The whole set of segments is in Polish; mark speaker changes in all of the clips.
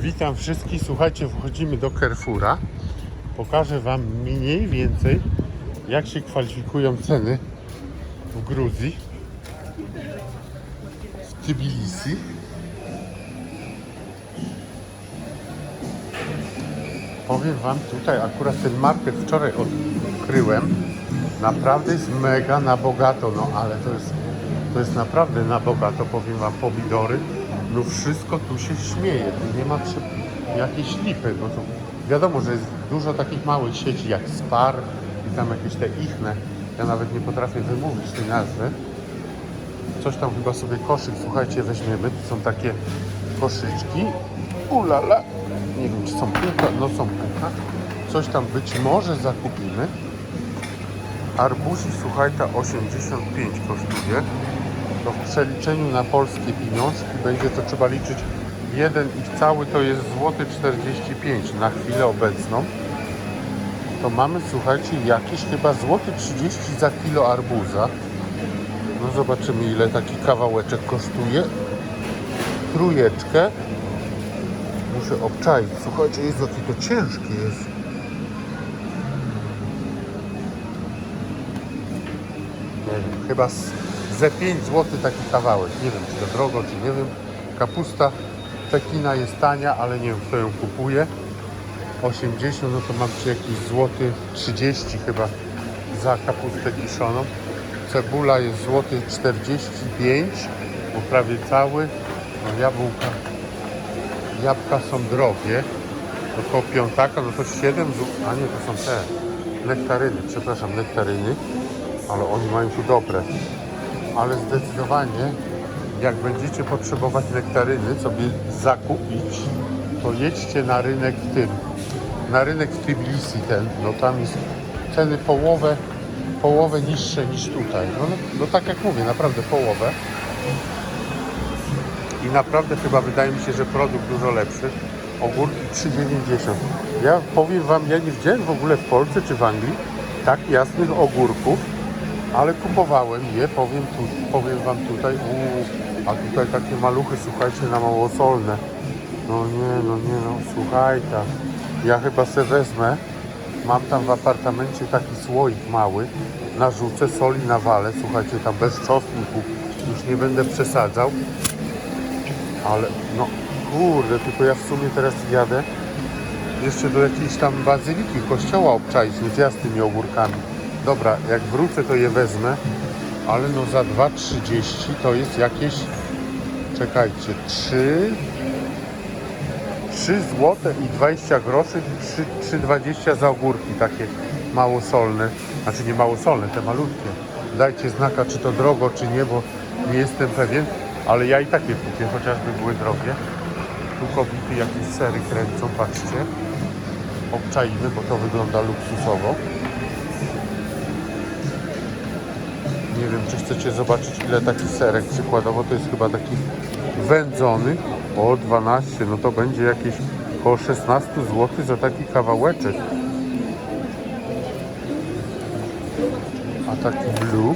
Speaker 1: Witam wszystkich. Słuchajcie, wchodzimy do Carrefoura. Pokażę Wam mniej więcej, jak się kwalifikują ceny w Gruzji, w Tbilisi. Powiem Wam tutaj, akurat ten market wczoraj odkryłem. Naprawdę jest mega na bogato, no ale to jest, to jest naprawdę na bogato, powiem Wam, pomidory. No wszystko tu się śmieje, tu nie ma jakiejś lipy, bo to wiadomo, że jest dużo takich małych sieci jak Spar i tam jakieś te ichne. Ja nawet nie potrafię wymówić tej nazwy. Coś tam chyba sobie koszyk, słuchajcie, weźmiemy. Tu są takie koszyczki. Ulala. Nie wiem, czy są półka. No są półka. Coś tam być może zakupimy. Arbuzi, słuchajcie, 85 kosztuje. To w przeliczeniu na polskie pieniążki będzie to trzeba liczyć. Jeden ich cały to jest złoty 45 na chwilę obecną. To mamy, słuchajcie, jakieś chyba złoty 30 za kilo arbuza. No zobaczymy ile taki kawałeczek kosztuje. Trójeczkę. Muszę obczaić. Słuchajcie, jest jakie to ciężkie jest. Chyba z, ze 5 zł taki kawałek. Nie wiem, czy to drogo, czy nie wiem. Kapusta Pekina jest tania, ale nie wiem, kto ją kupuje. 80, no to mam czy jakiś złoty 30 chyba za kapustę kiszoną. Cebula jest złoty 45, bo prawie cały. No jabłka, jabłka są drogie. Około piątaka, no to 7 zł. A nie, to są te nektaryny, przepraszam, nektaryny. Ale oni mają tu dobre. Ale zdecydowanie, jak będziecie potrzebować nektaryny, sobie zakupić, to jedźcie na rynek w tym. Na rynek w Tbilisi ten, no tam jest ceny połowę, połowę niższe niż tutaj. No, no tak jak mówię, naprawdę połowę. I naprawdę chyba wydaje mi się, że produkt dużo lepszy. Ogórki 3,90. Ja powiem Wam, ja nie widziałem w ogóle w Polsce czy w Anglii tak jasnych ogórków, ale kupowałem je, powiem, tu, powiem Wam tutaj, uuu, a tutaj takie maluchy, słuchajcie, na małosolne. No nie, no nie, no słuchajcie, ja chyba se wezmę, mam tam w apartamencie taki słoik mały, narzucę soli na wale, słuchajcie, tam bez czosnku, już nie będę przesadzał, ale no kurde, tylko ja w sumie teraz jadę. Jeszcze do jakiejś tam bazyliki, kościoła obczaić, z tymi ogórkami. Dobra, jak wrócę to je wezmę, ale no za 2,30 to jest jakieś, czekajcie, 3, 3 złote i 20 groszy, 3 3,20 za ogórki takie małosolne, znaczy nie małosolne, te malutkie. Dajcie znaka, czy to drogo, czy nie, bo nie jestem pewien, ale ja i takie kupię, chociażby były drogie. Tu kobiety jakieś sery kręcą, patrzcie. Obczaimy, bo to wygląda luksusowo. Nie wiem, czy chcecie zobaczyć, ile taki serek przykładowo, to jest chyba taki wędzony. O, 12, no to będzie jakieś około 16 zł za taki kawałeczek. A taki blue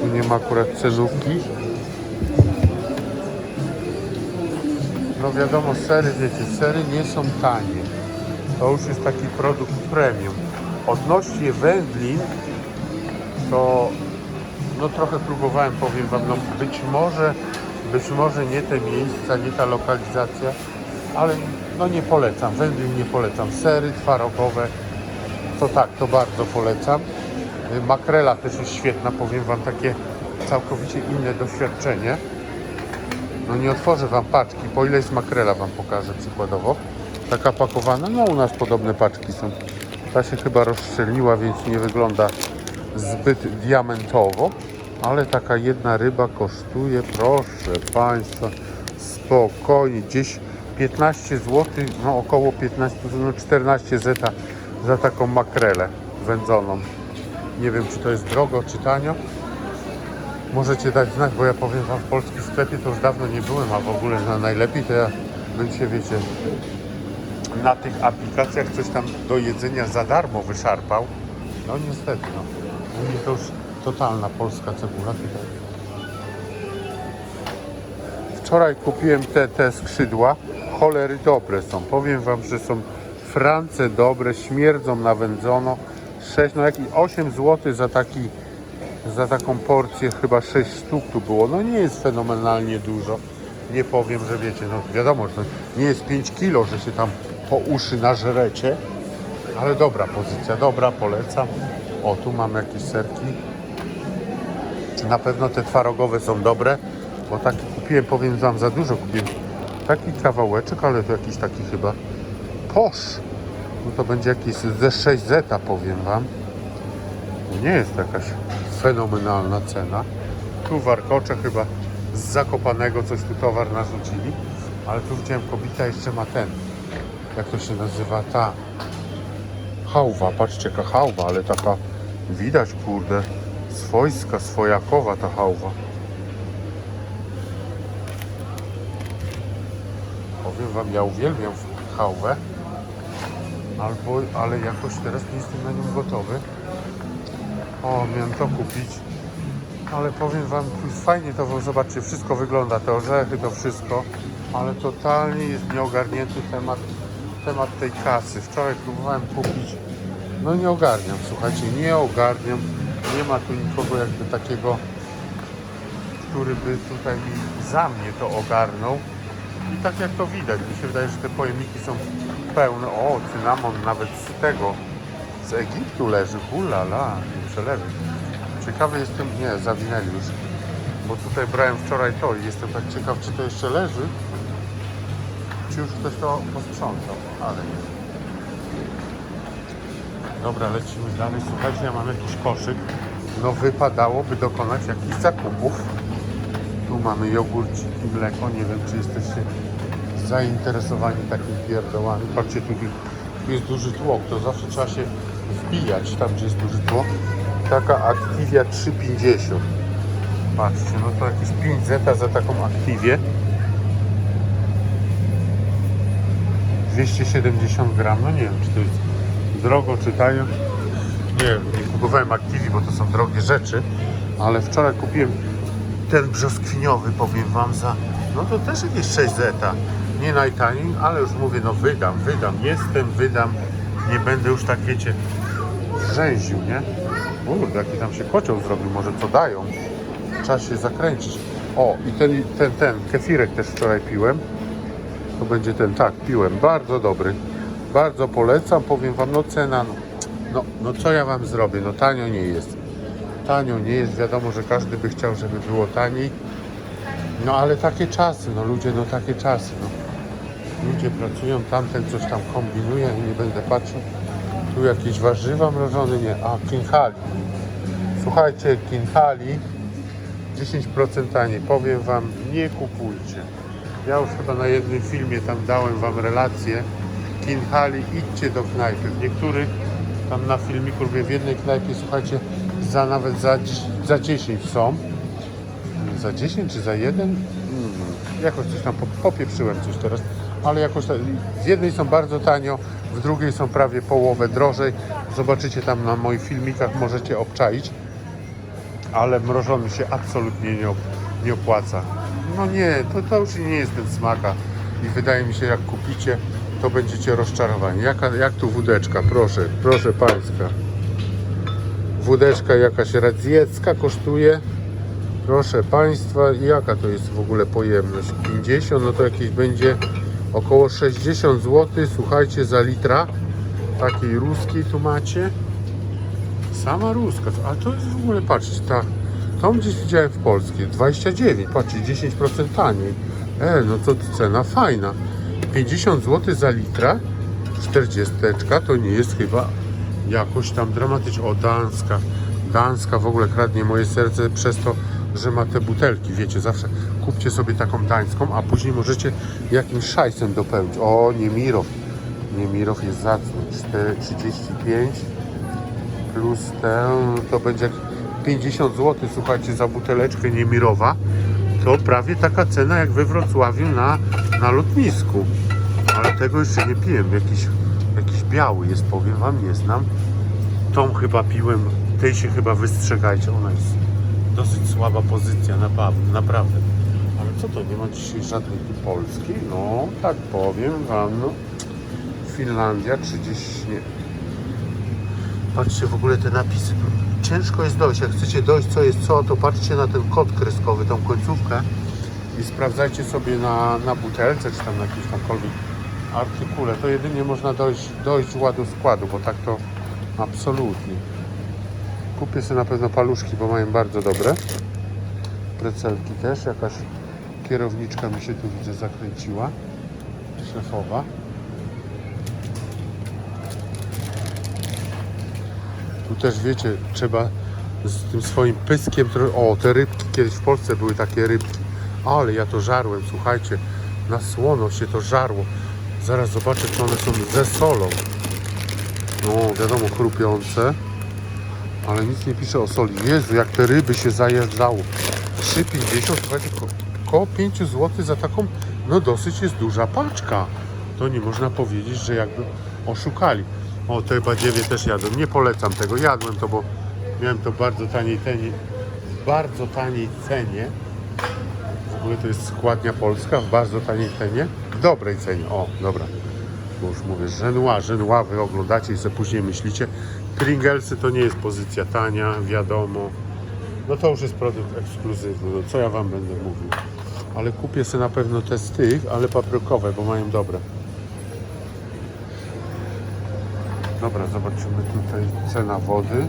Speaker 1: Tu nie ma akurat cenówki. No wiadomo, sery, wiecie, sery nie są tanie. To już jest taki produkt premium. Odnośnie wędlin, to no trochę próbowałem, powiem Wam, no być może, być może nie te miejsca, nie ta lokalizacja, ale no nie polecam, wędlin nie polecam. Sery twarogowe, to tak, to bardzo polecam. Makrela też jest świetna, powiem Wam, takie całkowicie inne doświadczenie. No nie otworzę Wam paczki, po ile jest makrela Wam pokażę przykładowo. Taka pakowana, no u nas podobne paczki są. Ta się chyba rozszczelniła, więc nie wygląda zbyt diamentowo. Ale taka jedna ryba kosztuje, proszę Państwa, spokojnie, gdzieś 15 zł, no około 15, no 14 zeta za taką makrelę wędzoną. Nie wiem, czy to jest drogo, czy tanio. Możecie dać znać, bo ja powiem Wam, w polskim sklepie to już dawno nie byłem, a w ogóle na najlepiej to ja bym się, wiecie, na tych aplikacjach coś tam do jedzenia za darmo wyszarpał. No niestety, no. U mnie to już totalna polska cebula wczoraj kupiłem te, te skrzydła. Cholery dobre są. Powiem wam, że są France dobre, śmierdzą nawędzono. 6, no jak i 8 zł za taki za taką porcję chyba 6 sztuk tu było. No nie jest fenomenalnie dużo. Nie powiem, że wiecie, no wiadomo, że nie jest 5 kilo, że się tam po uszy nażrecie. Ale dobra pozycja, dobra, polecam. O, tu mamy jakieś serki. Na pewno te twarogowe są dobre, bo taki kupiłem, powiem wam, za dużo kupiłem. Taki kawałeczek, ale to jakiś taki chyba posz. No to będzie jakiś ze 6 zeta, powiem wam. Nie jest jakaś fenomenalna cena. Tu warkocze chyba z Zakopanego coś tu towar narzucili. Ale tu widziałem kobita jeszcze ma ten. Jak to się nazywa? Ta hałwa. Patrzcie jaka hałwa, ale taka widać kurde swojska, swojakowa ta hałwa. Powiem wam, ja uwielbiam hałwę. Albo, ale jakoś teraz nie jestem na nią gotowy. O, miałem to kupić. Ale powiem wam, fajnie to, bo zobaczcie, wszystko wygląda, te orzechy, to wszystko, ale totalnie jest nieogarnięty temat, temat tej kasy. Wczoraj próbowałem kupić, no nie ogarniam, słuchajcie, nie ogarniam. Nie ma tu nikogo jakby takiego, który by tutaj za mnie to ogarnął. I tak jak to widać, mi się wydaje, że te pojemniki są pełne. O, cynamon nawet z tego, z Egiptu leży. Hulala, nie przelewy. Ciekawy jestem, nie, zawinęli już. Bo tutaj brałem wczoraj to i jestem tak ciekaw, czy to jeszcze leży. Czy już ktoś to posprzątał, ale nie. Dobra, lecimy dalej. Słuchajcie, ja mam jakiś koszyk. No wypadałoby dokonać jakichś zakupów. Tu mamy jogurciki, mleko. Nie wiem, czy jesteście zainteresowani takimi pierdołami. Patrzcie, tu, tu jest duży tłok. To zawsze trzeba się wbijać tam, gdzie jest duży tłok. Taka Activia 350. Patrzcie, no to jakieś 5 zeta za taką Activię. 270 gram. No nie wiem, czy to jest drogo, czy tanio. Nie wiem, nie kupowałem Activi, bo to są drogie rzeczy. Ale wczoraj kupiłem ten brzoskwiniowy, powiem Wam, za... No to też jakieś 6 zeta. Nie najtaniej, ale już mówię, no wydam, wydam. Jestem, wydam. Nie będę już tak, wiecie, rzęził, nie? Kurde, jaki tam się kocioł zrobił, może co dają. Trzeba się zakręcić. O, i ten, ten, ten kefirek też wczoraj piłem. To będzie ten, tak, piłem. Bardzo dobry. Bardzo polecam, powiem Wam, no cena, no, no, no co ja Wam zrobię, no tanio nie jest. Tanio nie jest, wiadomo, że każdy by chciał, żeby było taniej. No ale takie czasy, no ludzie, no takie czasy, no. Ludzie pracują, tamten coś tam kombinuje, nie będę patrzył. Tu jakieś warzywa mrożone, nie, a kinhali. Słuchajcie, kinhali 10% taniej. Powiem Wam, nie kupujcie. Ja już chyba na jednym filmie tam dałem Wam relację. Kinhali, idźcie do knajpy. W niektórych tam na filmiku w jednej knajpie, słuchajcie, za nawet za, za 10 są. Za 10 czy za 1? Mm, jakoś coś tam po- popieprzyłem coś teraz, ale jakoś z jednej są bardzo tanio, w drugiej są prawie połowę drożej. Zobaczycie tam na moich filmikach, możecie obczaić ale mrożony się absolutnie nie, nie opłaca. No nie, to, to już nie jest ten smaka i wydaje mi się, jak kupicie, to będziecie rozczarowani. Jaka, jak tu wódeczka, proszę, proszę Państwa. Wódeczka jakaś radziecka kosztuje. Proszę Państwa, jaka to jest w ogóle pojemność? 50, no to jakieś będzie około 60 zł, słuchajcie, za litra takiej ruskiej tu macie. Sama ruska, a to jest w ogóle, patrzcie, ta, tą gdzieś widziałem w polskiej, 29, patrzcie, 10% taniej. E, no to cena fajna. 50 zł za litra, 40 to nie jest chyba jakoś tam dramatyczna. O, Danska. Danska w ogóle kradnie moje serce przez to, że ma te butelki, wiecie, zawsze kupcie sobie taką dańską, a później możecie jakimś szajsem dopełnić. O, Niemirow. Niemirow jest zacny. 4, 35 plus ten, to będzie 50 zł, słuchajcie, za buteleczkę Niemirowa. To prawie taka cena jak we Wrocławiu na, na lotnisku. Ale tego jeszcze nie piłem. Jakiś, jakiś biały jest, powiem wam, nie znam. Tą chyba piłem, tej się chyba wystrzegajcie. Ona jest dosyć słaba pozycja, naprawdę. Ale co to, nie ma dzisiaj żadnej tu polskiej? No, tak powiem wam, no. Finlandia 30, nie. Patrzcie w ogóle te napisy. Ciężko jest dojść. Jak chcecie dojść, co jest co, to patrzcie na ten kod kreskowy, tą końcówkę i sprawdzajcie sobie na, na butelce, czy tam na jakimś tamkolwiek artykule. To jedynie można dojść, dojść ładu składu, bo tak to absolutnie. Kupię sobie na pewno paluszki, bo mają bardzo dobre. Precelki też. Jakaś kierowniczka mi się tu widzę zakręciła. Szefowa. Tu też wiecie, trzeba z tym swoim pyskiem. O, te rybki kiedyś w Polsce były takie rybki. Ale ja to żarłem, słuchajcie. Na słono się to żarło. Zaraz zobaczę, czy one są ze solą. No, wiadomo, chrupiące. Ale nic nie pisze o soli. Jezu, jak te ryby się zajeżdżało. 3,50, słuchajcie, ko- koło 5 zł za taką, no dosyć jest duża paczka. To nie można powiedzieć, że jakby oszukali. O, te badziewie też jadłem. Nie polecam tego. Jadłem to, bo miałem to bardzo taniej cenie. W bardzo taniej cenie. W ogóle to jest składnia polska w bardzo taniej cenie. W dobrej cenie. O, dobra. Bo już mówię, żenła, żenła, wy oglądacie i sobie później myślicie. Pringlesy to nie jest pozycja tania, wiadomo. No to już jest produkt ekskluzywny, no co ja wam będę mówił. Ale kupię sobie na pewno te z tych, ale paprykowe, bo mają dobre. Dobra, zobaczymy tutaj cena wody.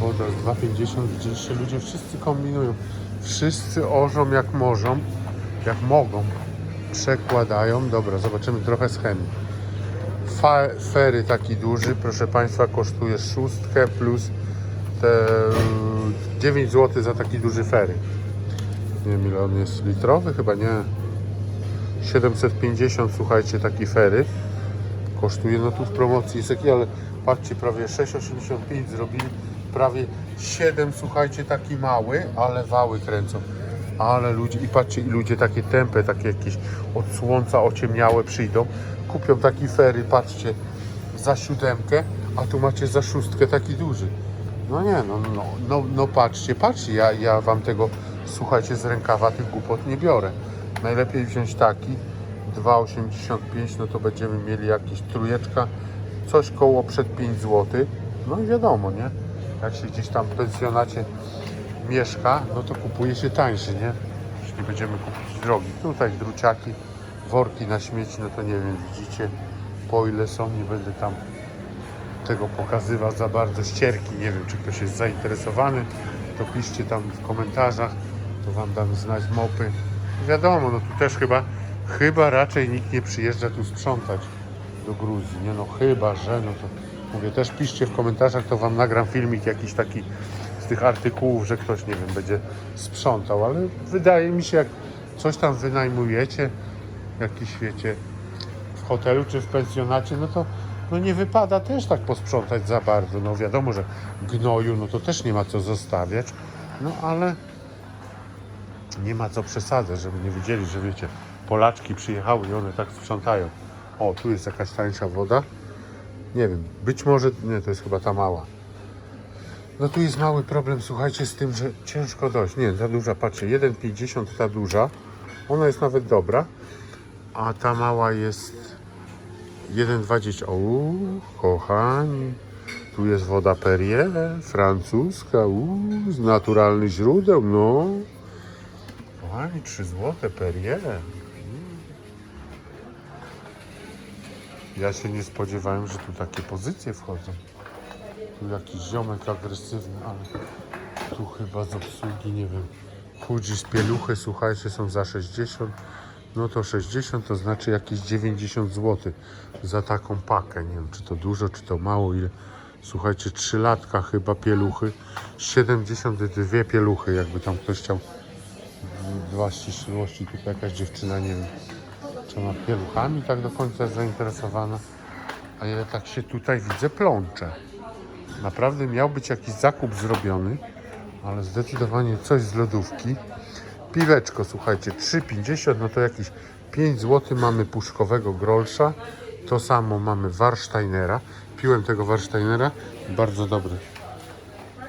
Speaker 1: Woda z 2,50. Widzieliście, ludzie wszyscy kombinują. Wszyscy orzą jak możą, jak mogą. Przekładają. Dobra, zobaczymy trochę z chemii. Fery taki duży, proszę Państwa, kosztuje szóstkę plus 9 zł za taki duży fery. Nie wiem ile on jest litrowy, chyba nie. 750, słuchajcie, taki fery kosztuje. No tu w promocji jest taki, ale patrzcie, prawie 6,85 zrobili, prawie 7, słuchajcie, taki mały, ale wały kręcą. Ale ludzie, i patrzcie, i ludzie takie tępe, takie jakieś od słońca ociemniałe przyjdą, kupią taki fery, patrzcie, za siódemkę, a tu macie za szóstkę taki duży. No nie, no, no, no, no patrzcie, patrzcie, ja, ja wam tego, słuchajcie, z rękawa tych głupot nie biorę. Najlepiej wziąć taki, 2,85, no to będziemy mieli jakieś trujeczka, coś koło przed 5 zł. No i wiadomo, nie? Jak się gdzieś tam w pensjonacie mieszka, no to kupuje się tańszy, nie? Jeśli będziemy kupić drogi. Tutaj druciaki, worki na śmieci, no to nie wiem, widzicie po ile są, nie będę tam tego pokazywał za bardzo ścierki. Nie wiem, czy ktoś jest zainteresowany, to piszcie tam w komentarzach, to wam dam znać mopy. Wiadomo, no tu też chyba, chyba raczej nikt nie przyjeżdża tu sprzątać do Gruzji, nie no chyba, że no to mówię, też piszcie w komentarzach, to wam nagram filmik jakiś taki z tych artykułów, że ktoś, nie wiem, będzie sprzątał, ale wydaje mi się, jak coś tam wynajmujecie, jakiś, wiecie, w hotelu czy w pensjonacie, no to no nie wypada też tak posprzątać za bardzo. No wiadomo, że gnoju, no to też nie ma co zostawiać, no ale nie ma co przesadzać, żeby nie wiedzieli, że wiecie, Polaczki przyjechały i one tak sprzątają. O, tu jest jakaś tańsza woda. Nie wiem, być może, nie, to jest chyba ta mała. No tu jest mały problem, słuchajcie, z tym, że ciężko dojść. Nie, ta duża, patrzcie, 1,50 ta duża, ona jest nawet dobra, a ta mała jest 1,20. O, kochani, tu jest woda Perrier, francuska, u, z naturalnych źródeł, no. Kochani, 3 złote Perrier. Ja się nie spodziewałem, że tu takie pozycje wchodzą. Tu jakiś ziomek agresywny, ale tu chyba z obsługi, nie wiem. Chudzi z pieluchy, słuchajcie, są za 60. No to 60 to znaczy jakieś 90 zł za taką pakę. Nie wiem, czy to dużo, czy to mało. Ile? Słuchajcie, 3 latka chyba pieluchy. 72 pieluchy, jakby tam ktoś chciał dla ścisłości. Tutaj jakaś dziewczyna, nie wiem, czy ona pieluchami tak do końca jest zainteresowana. A ja tak się tutaj widzę plączę. Naprawdę miał być jakiś zakup zrobiony, ale zdecydowanie coś z lodówki. Piweczko, słuchajcie, 3,50, no to jakieś 5 zł mamy puszkowego grolsza. To samo mamy Warsteinera. Piłem tego Warsteinera, bardzo dobry.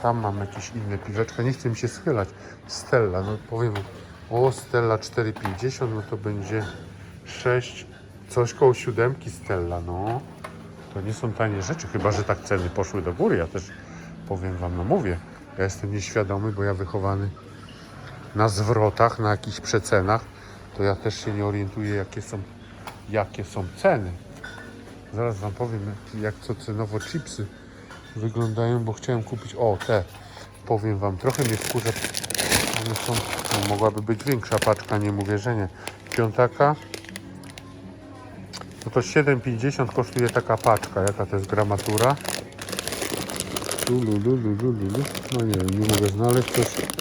Speaker 1: Tam mam jakieś inne piweczka, nie chcę mi się schylać. Stella, no powiem, o Stella 4,50, no to będzie 6, coś koło siódemki Stella, no. To nie są tanie rzeczy, chyba że tak ceny poszły do góry. Ja też powiem wam, no mówię, ja jestem nieświadomy, bo ja wychowany na zwrotach, na jakichś przecenach, to ja też się nie orientuję, jakie są, jakie są ceny. Zaraz wam powiem, jak co cenowo chipsy wyglądają, bo chciałem kupić, o te, powiem wam, trochę mnie wkurza, one są, no, mogłaby być większa paczka, nie mówię, że nie. Piątaka, no to 7,50 kosztuje taka paczka, jaka to jest gramatura. Lulu, lulu, lulu. No nie wiem, nie mogę znaleźć coś.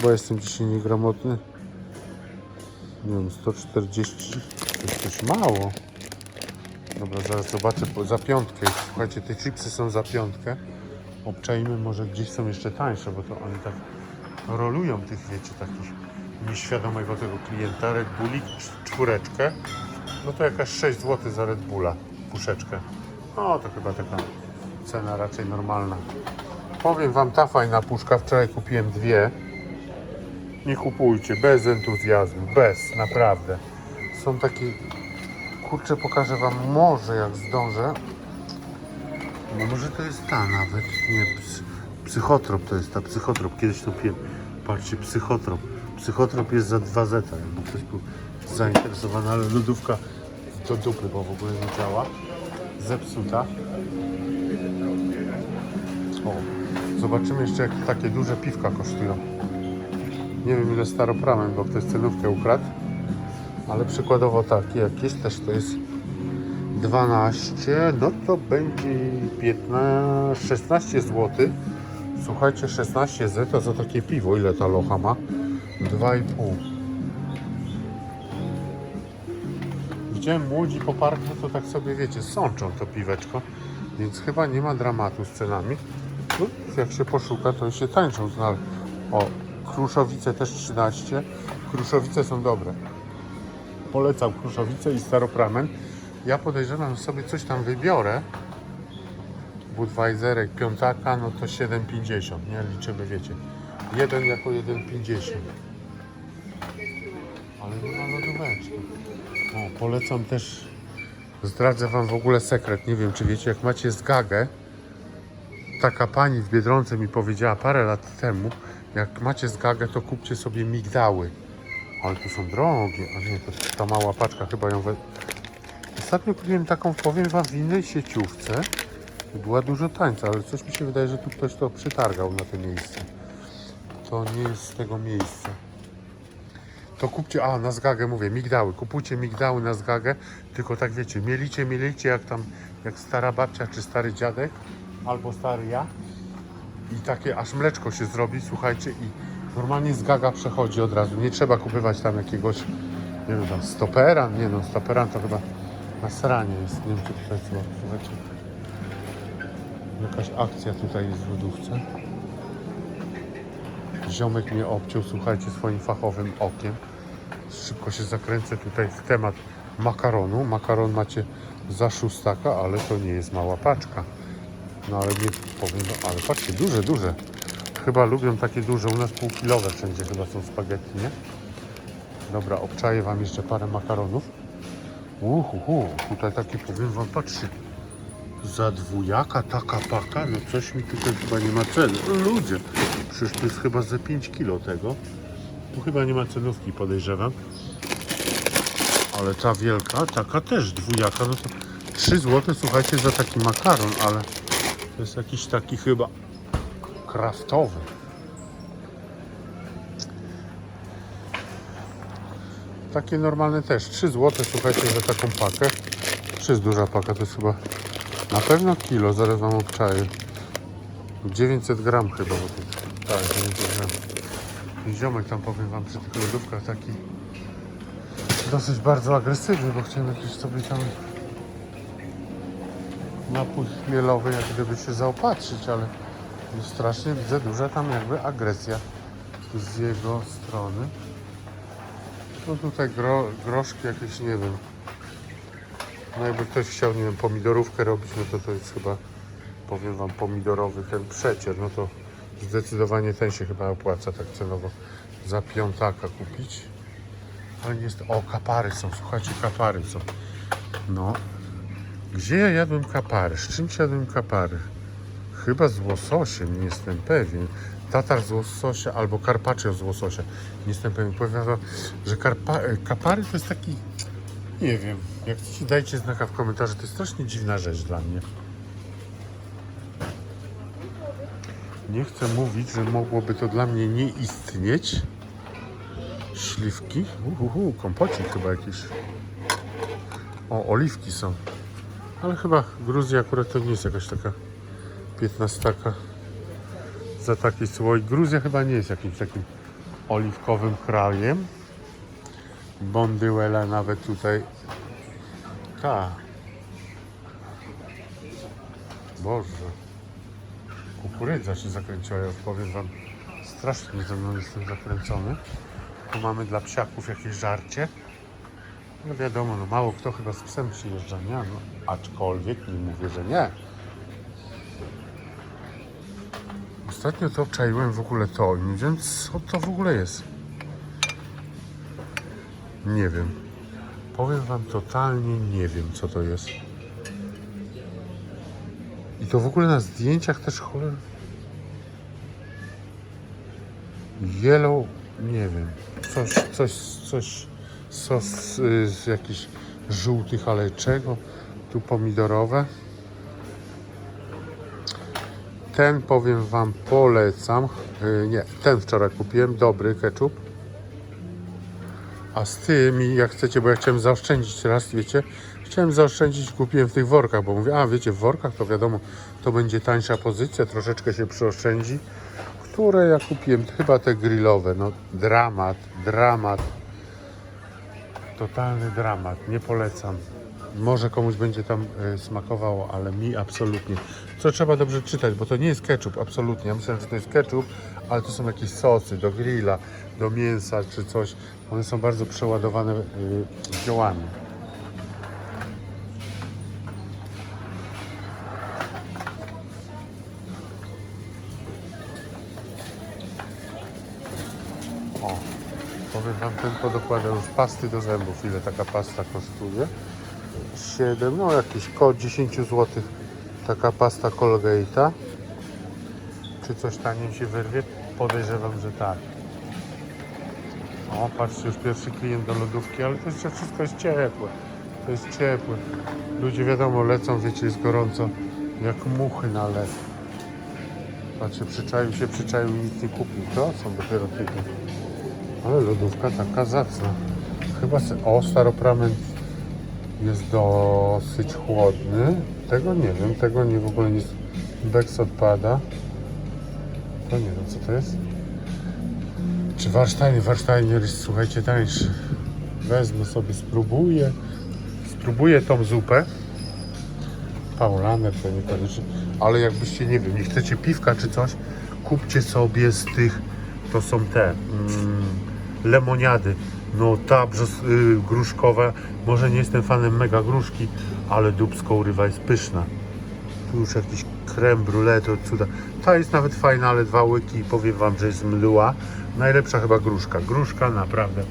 Speaker 1: Chyba jestem dzisiaj niegramotny. Nie wiem, 140. To jest coś mało. Dobra, zaraz zobaczę za piątkę. Słuchajcie, te chipsy są za piątkę. Obczajmy, może gdzieś są jeszcze tańsze, bo to oni tak rolują tych, wiecie, takich nieświadomego tego klienta. Red Bulli cz- czwóreczkę. No to jakaś 6 zł za Red Bulla, puszeczkę. No to chyba taka cena raczej normalna. Powiem wam, ta fajna puszka, wczoraj kupiłem dwie. Nie kupujcie, bez entuzjazmu, bez, naprawdę. Są takie, kurczę, pokażę wam może jak zdążę. No może to jest ta nawet, nie, ps, psychotrop to jest ta, psychotrop, kiedyś to piłem. Patrzcie, psychotrop. Psychotrop jest za 2 zeta, jakby ktoś był zainteresowany, ale lodówka do dupy, bo w ogóle nie działa. Zepsuta. O, zobaczymy jeszcze jak takie duże piwka kosztują. Nie wiem ile staropramem, bo ktoś cenówkę ukradł. Ale przykładowo takie jakieś też to jest 12, no to będzie 15, 16 zł. Słuchajcie, 16 zł to za takie piwo, ile ta locha ma? 2,5. Widziałem młodzi po parku, to tak sobie wiecie, sączą to piweczko, więc chyba nie ma dramatu z cenami. No, jak się poszuka, to się tańczą znaleźć. O, Kruszowice też 13. Kruszowice są dobre. Polecam Kruszowice i Staropramen. Ja podejrzewam, że sobie coś tam wybiorę. Budweiserek, piątaka, no to 7,50, nie? Liczymy, wiecie. Jeden jako 1,50. Ale nie ma lodóweczki. O, polecam też, zdradzę Wam w ogóle sekret, nie wiem czy wiecie, jak macie zgagę, taka pani w Biedronce mi powiedziała parę lat temu, jak macie zgagę, to kupcie sobie migdały. Ale tu są drogie, a nie, to ta mała paczka, chyba ją we... Ostatnio kupiłem taką, powiem Wam, w innej sieciówce. Była dużo tańca, ale coś mi się wydaje, że tu ktoś to przytargał na to miejsce. To nie jest z tego miejsca. To kupcie, a na zgagę mówię, migdały. Kupujcie migdały na zgagę, tylko tak wiecie, mielicie, mielicie jak tam, jak stara babcia czy stary dziadek, albo stary ja. I takie aż mleczko się zrobi, słuchajcie, i normalnie zgaga przechodzi od razu. Nie trzeba kupywać tam jakiegoś, nie wiem, tam stopera, nie no, stopera to chyba na sranie jest, nie wiem, czy tutaj co, słuchajcie. Jakaś akcja tutaj jest w lodówce. Ziomek mnie obciął, słuchajcie, swoim fachowym okiem. Szybko się zakręcę tutaj w temat makaronu. Makaron macie za szóstaka, ale to nie jest mała paczka. No ale nie powiem, no, ale patrzcie, duże, duże. Chyba lubią takie duże, u nas półkilowe wszędzie chyba są spaghetti, nie? Dobra, obczaję Wam jeszcze parę makaronów. Uhu, tutaj taki powiem Wam, patrzcie. Za dwójaka taka paka, no coś mi tutaj chyba nie ma ceny. Ludzie, przecież to jest chyba za 5 kilo tego. Tu chyba nie ma cenówki, podejrzewam. Ale ta wielka, taka też dwójaka, no to 3 zł, słuchajcie, za taki makaron, ale to jest jakiś taki chyba kraftowy. Takie normalne też, 3 zł, słuchajcie, za taką pakę. 3 jest duża paka, to jest chyba na pewno kilo, zaraz wam obczaję. 900 gram chyba, bo tak, 900 gram. Ziomek tam powiem wam przy tych lodówkach taki dosyć bardzo agresywny, bo chciałem jakiś sobie tam napój chmielowy jak gdyby się zaopatrzyć, ale no strasznie widzę duża tam jakby agresja z jego strony. No tutaj gro, groszki jakieś, nie wiem. No jakby ktoś chciał, nie wiem, pomidorówkę robić, no to to jest chyba, powiem wam, pomidorowy ten przecier, no to zdecydowanie ten się chyba opłaca tak cenowo za piątaka kupić. Ale jest, o kapary są, słuchajcie, kapary są. No, gdzie ja jadłem kapary? Z czym jadłem kapary? Chyba z łososiem, nie jestem pewien. Tatar z łososia albo carpaccio z łososia. Nie jestem pewien. Powiem wam, że karpa, e, kapary to jest taki, nie wiem, jak chcecie dajcie znaka w komentarzu, to jest strasznie dziwna rzecz dla mnie. Nie chcę mówić, że mogłoby to dla mnie nie istnieć. Śliwki. Uhuhu, kompocik chyba jakiś. O, oliwki są. Ale chyba Gruzja akurat to nie jest jakaś taka 15 za taki słoik. Gruzja chyba nie jest jakimś takim oliwkowym krajem. Bondyłela nawet tutaj. Ta. Boże. Kukurydza się zakręciła, ja już powiem wam. Strasznie ze mną jestem zakręcony. Tu mamy dla psiaków jakieś żarcie. No wiadomo, no mało kto chyba z psem przyjeżdża, nie? No, aczkolwiek nie mówię, że nie. Ostatnio to czaiłem w ogóle to, nie wiem co to w ogóle jest. Nie wiem. Powiem wam totalnie nie wiem co to jest. I to w ogóle na zdjęciach też cholera. Yellow, nie wiem. Coś, coś, coś, sos y, z jakichś żółtych, ale czego? Tu pomidorowe. Ten powiem Wam polecam. Yy, nie, ten wczoraj kupiłem. Dobry ketchup. A z tymi, jak chcecie, bo ja chciałem zaoszczędzić teraz, wiecie, chciałem zaoszczędzić, kupiłem w tych workach, bo mówię, a wiecie, w workach to wiadomo, to będzie tańsza pozycja, troszeczkę się przyoszczędzi. Które ja kupiłem, chyba te grillowe, no dramat, dramat. Totalny dramat, nie polecam. Może komuś będzie tam y, smakowało, ale mi absolutnie. Co trzeba dobrze czytać, bo to nie jest ketchup, absolutnie. Ja myślałem, że to jest ketchup, ale to są jakieś sosy do grilla, do mięsa czy coś. One są bardzo przeładowane y, ziołami. Pasty do zębów. Ile taka pasta kosztuje? 7, no jakieś koło 10 zł taka pasta Colgate'a. Czy coś taniej się wyrwie? Podejrzewam, że tak. O, patrzcie, już pierwszy klient do lodówki, ale to jeszcze wszystko jest ciepłe. To jest ciepłe. Ludzie wiadomo lecą, wiecie, jest gorąco, jak muchy na lew. Patrzcie, przyczaił się, przyczaił i nic nie kupił. To są dopiero typy. Ale lodówka taka zacna. Chyba, o, staropramen jest dosyć chłodny. Tego nie wiem, tego nie w ogóle nie. Beks odpada. To nie wiem co to jest. Czy warsztajny, warsztajnier jest słuchajcie tańszy. Wezmę sobie, spróbuję. Spróbuję tą zupę. Paulaner to niekoniecznie. Ale jakbyście, nie wiem, nie chcecie piwka czy coś, kupcie sobie z tych, to są te mm, lemoniady. No ta y, gruszkowa, może nie jestem fanem mega gruszki, ale dubsko urywa jest pyszna. Tu już jakiś creme brulee, to cuda. Ta jest nawet fajna, ale dwa łyki powiem wam, że jest mdła. Najlepsza chyba gruszka. Gruszka naprawdę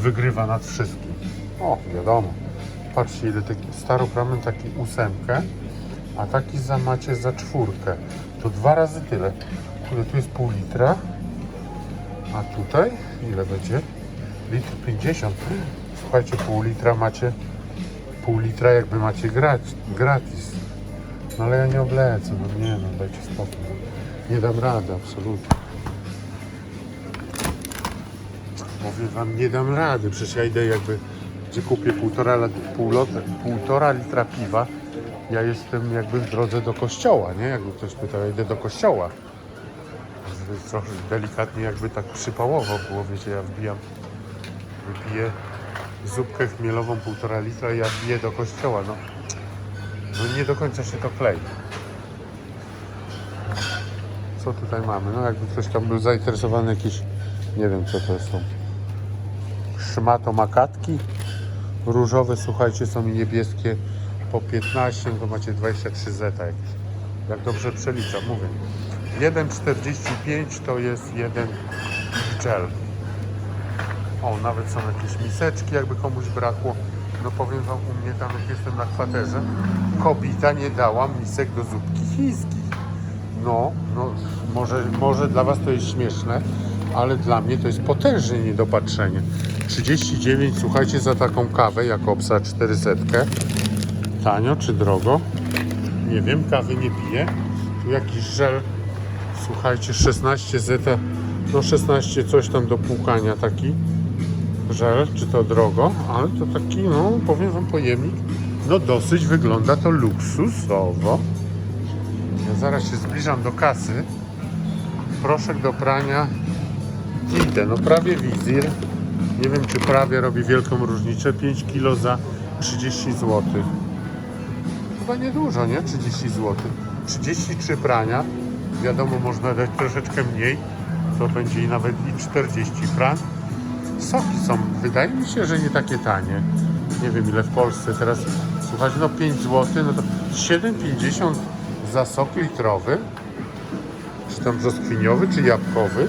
Speaker 1: wygrywa nad wszystkim. O, wiadomo. Patrzcie, ile taki staropramen taki ósemkę, a taki za macie za czwórkę. To dwa razy tyle. Kurde, tu jest pół litra, a tutaj ile będzie? Litr 50. Słuchajcie, pół litra macie, pół litra jakby macie grać, gratis. No ale ja nie oblecę, no nie no, dajcie spokój. Nie dam rady, absolutnie. Mówię wam, nie dam rady, przecież ja idę jakby, gdzie kupię półtora, pół półtora litra piwa, ja jestem jakby w drodze do kościoła, nie? Jakby ktoś pytał, ja idę do kościoła. Trochę delikatnie jakby tak przypałowo było, wiecie, ja wbijam, wypiję zupkę chmielową półtora litra i ja wbiję do kościoła, no. No nie do końca się to klei. Co tutaj mamy? No jakby ktoś tam był zainteresowany jakiś, nie wiem co to są. szmato makatki. Różowe, słuchajcie, są i niebieskie po 15, no to macie 23 zeta jakieś. Jak dobrze przeliczam, mówię. 1,45 to jest jeden gel. O, nawet są jakieś miseczki, jakby komuś brakło. No powiem wam, u mnie tam jak jestem na kwaterze, kobita nie dała misek do zupki chińskiej. No, no może, może dla was to jest śmieszne, ale dla mnie to jest potężne niedopatrzenie. 39, słuchajcie, za taką kawę Jakobsa 400. Tanio czy drogo? Nie wiem, kawy nie piję. Tu jakiś żel, słuchajcie, 16 zeta, no 16 coś tam do płukania taki żel, czy to drogo, ale to taki, no powiem wam pojemnik, no dosyć wygląda to luksusowo. Ja zaraz się zbliżam do kasy. Proszek do prania Tide, no prawie wizir. Nie wiem czy prawie robi wielką różnicę. 5 kg za 30 zł. Chyba niedużo, nie? 30 zł. 33 prania. Wiadomo, można dać troszeczkę mniej. To będzie i nawet i 40 pran. Soki są, wydaje mi się, że nie takie tanie. Nie wiem ile w Polsce teraz. Słuchajcie, no 5 zł, no to 7,50 za sok litrowy. Czy tam brzoskwiniowy, czy jabłkowy.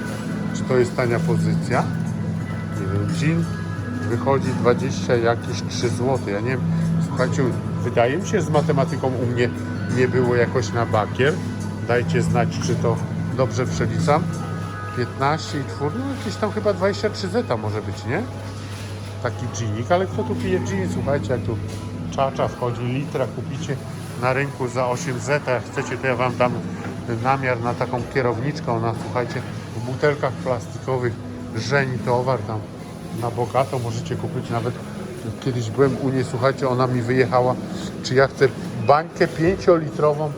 Speaker 1: Czy to jest tania pozycja? Nie wiem, gin wychodzi 20 jakieś 3 zł. Ja nie wiem, słuchajcie, wydaje mi się, z matematyką u mnie nie było jakoś na bakier. Dajcie znać, czy to dobrze przeliczam. 15 i czwór, no jakieś tam chyba 23 zeta może być, nie? Taki ginik, ale kto tu pije gin? Słuchajcie, jak tu czacza wchodzi, litra kupicie na rynku za 8 zeta, jak chcecie, to ja wam dam namiar na taką kierowniczkę, ona, słuchajcie, w butelkach plastikowych żeni towar tam na bogato możecie kupić nawet kiedyś byłem u niej, słuchajcie, ona mi wyjechała, czy ja chcę bańkę 5-litrową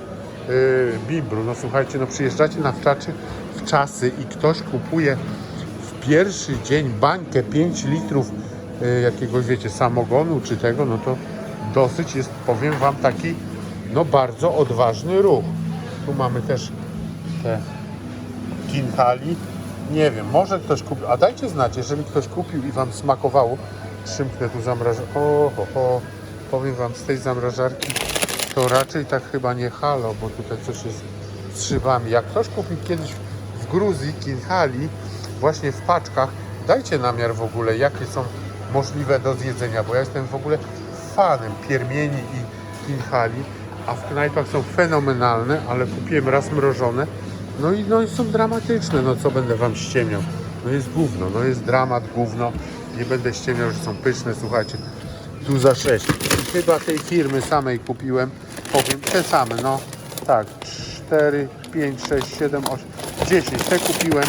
Speaker 1: yy, bimbru. No słuchajcie, no przyjeżdżacie na wczacie czasy i ktoś kupuje w pierwszy dzień bańkę 5 litrów yy, jakiegoś, wiecie, samogonu czy tego, no to dosyć jest, powiem wam, taki no bardzo odważny ruch. Tu mamy też te Kinhali. Nie wiem, może ktoś kupił, a dajcie znać, jeżeli ktoś kupił i Wam smakowało, przymknę tu zamrażarkę. O, ho. Powiem Wam, z tej zamrażarki to raczej tak chyba nie halo, bo tutaj coś jest z szybami. Jak ktoś kupił kiedyś w Gruzji Kinhali, właśnie w paczkach, dajcie namiar w ogóle, jakie są możliwe do zjedzenia, bo ja jestem w ogóle fanem piermieni i Kinhali, a w knajpach są fenomenalne, ale kupiłem raz mrożone, no i, no i są dramatyczne, no co będę wam ściemniał. No jest gówno, no jest dramat, gówno. Nie będę ściemniał, że są pyszne, słuchajcie. Tu za 6. Chyba tej firmy samej kupiłem, powiem, te same, no. Tak, 4, 5, 6, 7, 8, 10. Te kupiłem.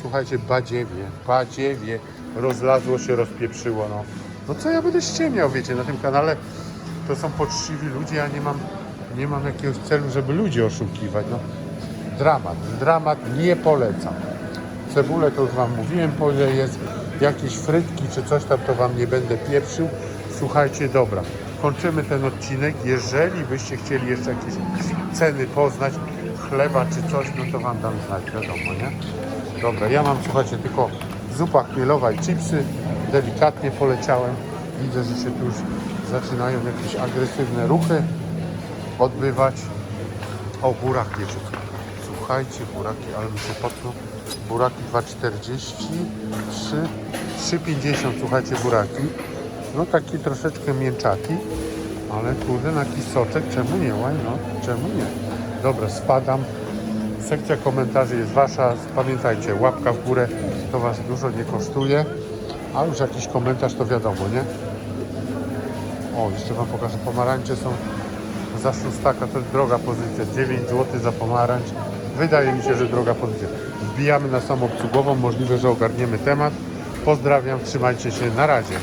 Speaker 1: Słuchajcie, badziewie, badziewie. Rozlazło się, rozpieprzyło, no. No co ja będę ściemniał, wiecie, na tym kanale to są poczciwi ludzie, ja nie mam, nie mam jakiegoś celu, żeby ludzi oszukiwać, no. Dramat, dramat nie polecam. Cebulę to już Wam mówiłem, po ile jest jakieś frytki czy coś tam, to Wam nie będę pieprzył. Słuchajcie, dobra, kończymy ten odcinek. Jeżeli byście chcieli jeszcze jakieś ceny poznać, chleba czy coś, no to Wam dam znać, wiadomo, nie? Dobra, ja mam, słuchajcie, tylko zupa chmielowa i chipsy. Delikatnie poleciałem. Widzę, że się tu już zaczynają jakieś agresywne ruchy odbywać. O wiecie co. Słuchajcie, buraki, ale mi się potną. Buraki 2,40, 3, 3,50 słuchajcie, buraki. No takie troszeczkę mięczaki, ale kurde, jakiś soczek, czemu nie, łaj, no, czemu nie? Dobra, spadam. Sekcja komentarzy jest wasza. Pamiętajcie, łapka w górę to was dużo nie kosztuje, a już jakiś komentarz to wiadomo, nie? O, jeszcze wam pokażę, pomarańcze są za szóstaka to jest droga pozycja. 9 zł za pomarańcz. Wydaje mi się, że droga pozycja. Wbijamy na samoobsługową. Możliwe, że ogarniemy temat. Pozdrawiam, trzymajcie się. Na razie.